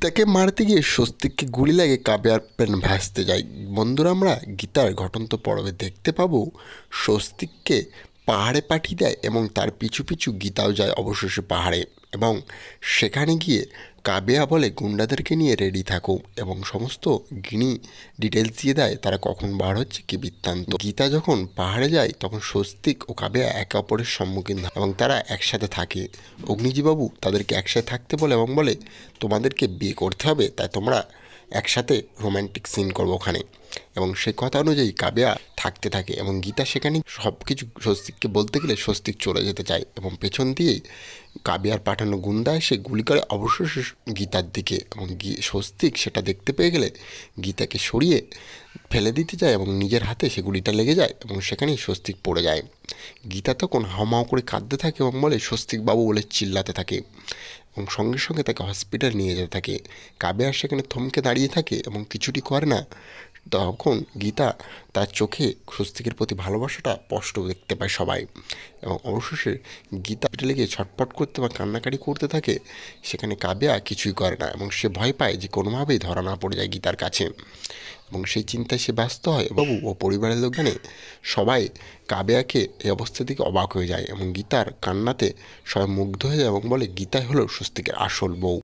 গীতাকে মারতে গিয়ে স্বস্তিককে গুলি লাগে কাবিয়ার প্যান ভাসতে যায়। বন্ধুরা, আমরা গীতার ঘটন্ত পর্বে দেখতে পাবো স্বস্তিককে পাহাড়ে পাঠিয়ে দেয় এবং তার পিছু পিছু গীতাও যায় অবশেষে পাহাড়ে। এবং সেখানে গিয়ে কাবেয়া বলে গুন্ডাদেরকে নিয়ে রেডি থাকো এবং সমস্ত গিনি ডিটেলস দিয়ে দেয় তারা কখন বার হচ্ছে কি বৃত্তান্ত। গীতা যখন পাহাড়ে যায় তখন স্বস্তিক ও কাবেয়া একে অপরের সম্মুখীন হয় এবং তারা একসাথে থাকে। অগ্নিজীবাবু তাদেরকে একসাথে থাকতে বলে এবং বলে, তোমাদেরকে বিয়ে করতে হবে, তাই তোমরা একসাথে রোম্যান্টিক সিন করব ওখানে। এবং সেই কথা অনুযায়ী কাবেয়া থাকতে থাকে এবং গীতা সেখানে সব কিছু স্বস্তিককে বলতে গেলে স্বস্তিক চলে যেতে চায় এবং পেছন দিয়েই কাবিয়ার পাঠানো গুন্ডা এসে গুলি করে অবশেষে গীতার দিকে এবং স্বস্তিক সেটা দেখতে পেয়ে গেলে গীতাকে সরিয়ে ফেলে দিতে যায় এবং নিজের হাতে সে গুলিটা লেগে যায় এবং সেখানেই স্বস্তিক পড়ে যায়। গীতা তখন হাওমাও করে কাঁদতে থাকে এবং বলে, স্বস্তিক বাবু বলে চিল্লাতে থাকে এবং সঙ্গে সঙ্গে তাকে হসপিটাল নিয়ে যেতে থাকে। কাবেয়ার সেখানে থমকে দাঁড়িয়ে থাকে এবং কিছুটি করে না তখন গীতা তার চোখে স্বস্তিকের প্রতি ভালোবাসাটা স্পষ্ট দেখতে পায় সবাই। এবং অবশেষে গীতা হসপিটালে গিয়ে ছটফট করতে বা কান্নাকাটি করতে থাকে, সেখানে কাবেয়া কিছুই করে না এবং সে ভয় পায় যে কোনোভাবেই ধরা না পড়ে যায় গীতার কাছে। এবং সেই চিন্তায় সে ব্যস্ত হয় বাবু ও পরিবারের লোকজনে সবাই কাবেয়াকে এই অবস্থা থেকে অবাক হয়ে যায় এবং গীতার কান্নাতে সবাই মুগ্ধ হয়ে যায় এবং বলে, গীতাই হলো স্বস্তিকের আসল বউ।